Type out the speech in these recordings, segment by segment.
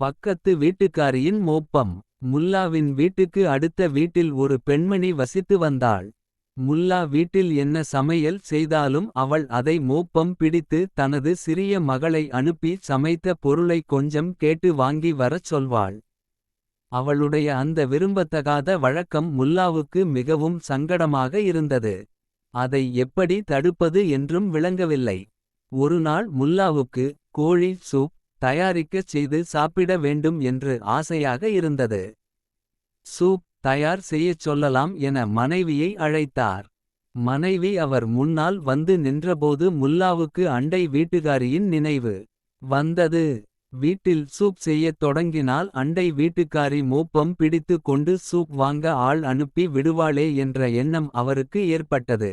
பக்கத்து வீட்டுக்காரியின் மோப்பம் முல்லாவின் வீட்டுக்கு அடுத்த வீட்டில் ஒரு பெண்மணி வசித்து வந்தாள். முல்லா வீட்டில் என்ன சமையல் செய்தாலும் அவள் அதை மோப்பம் பிடித்து தனது சிறிய மகளை அனுப்பி சமைத்த பொருளை கொஞ்சம் கேட்டு வாங்கி வரச் சொல்வாள். அவளுடைய அந்த விரும்பத்தகாத வழக்கம் முல்லாவுக்கு மிகவும் சங்கடமாக இருந்தது. அதை எப்படி தடுப்பது என்றும் விளங்கவில்லை. ஒருநாள் முல்லாவுக்கு கோழி சூப் தயாரிக்கச் செய்து சாப்பிட வேண்டும் என்று ஆசையாக இருந்தது. சூப் தயார் செய்யச் சொல்லலாம் என மனைவியை அழைத்தார். மனைவி அவர் முன்னால் வந்து நின்றபோது முல்லாவுக்கு அண்டை வீட்டுக்காரியின் நினைவு வந்தது. வீட்டில் சூப் செய்யத் தொடங்கினால் அண்டை வீட்டுக்காரி மோப்பம் பிடித்து கொண்டு சூப் வாங்க ஆள் அனுப்பி விடுவாளே என்ற எண்ணம் அவருக்கு ஏற்பட்டது.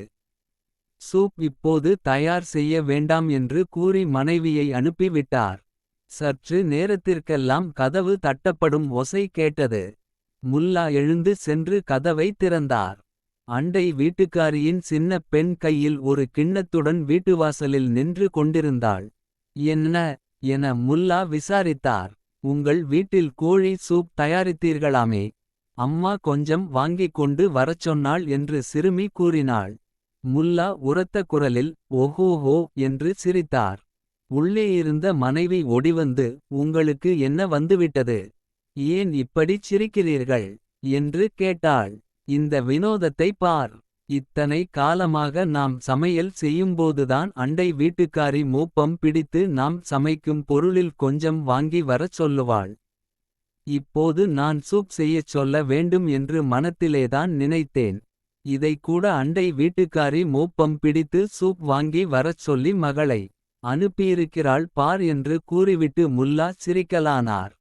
சூப் இப்போது தயார் செய்ய வேண்டாம் என்று கூறி மனைவியை அனுப்பிவிட்டார். சற்று நேரத்திற்கெல்லாம் கதவு தட்டப்படும் ஒசை கேட்டது. முல்லா எழுந்து சென்று கதவை திறந்தார். அண்டை வீட்டுக்காரியின் சின்ன பெண் கையில் ஒரு கிண்ணத்துடன் வீட்டுவாசலில் நின்று கொண்டிருந்தாள். என்ன என முல்லா விசாரித்தார். உங்கள் வீட்டில் கோழி சூப் தயாரித்தீர்களாமே. அம்மா கொஞ்சம் வாங்கிக் கொண்டு வரச் சொன்னாள் என்று சிறுமி கூறினாள். முல்லா உரத்த குரலில் ஒஹோஹோ என்று சிரித்தார். உள்ளே இருந்த மனைவி ஒடிவந்து உங்களுக்கு என்ன வந்துவிட்டது. ஏன் இப்படிச் சிரிக்கிறீர்கள் என்று கேட்டாள். இந்த வினோதத்தை பார். இத்தனை காலமாக நாம் சமையல் செய்யும்போதுதான் அண்டை வீட்டுக்காரி மோப்பம் பிடித்து நாம் சமைக்கும் பொருளில் கொஞ்சம் வாங்கி வரச் சொல்லுவாள். இப்போது நான் சூப் செய்யச் சொல்ல வேண்டும் என்று மனத்திலேதான் நினைத்தேன். இதை கூட அண்டை வீட்டுக்காரி மோப்பம் பிடித்து சூப் வாங்கி வரச் சொல்லி மகளை அனுப்பியிருக்கிறாள் பார் என்று கூறிவிட்டு முல்லா சிரிக்கலானார்.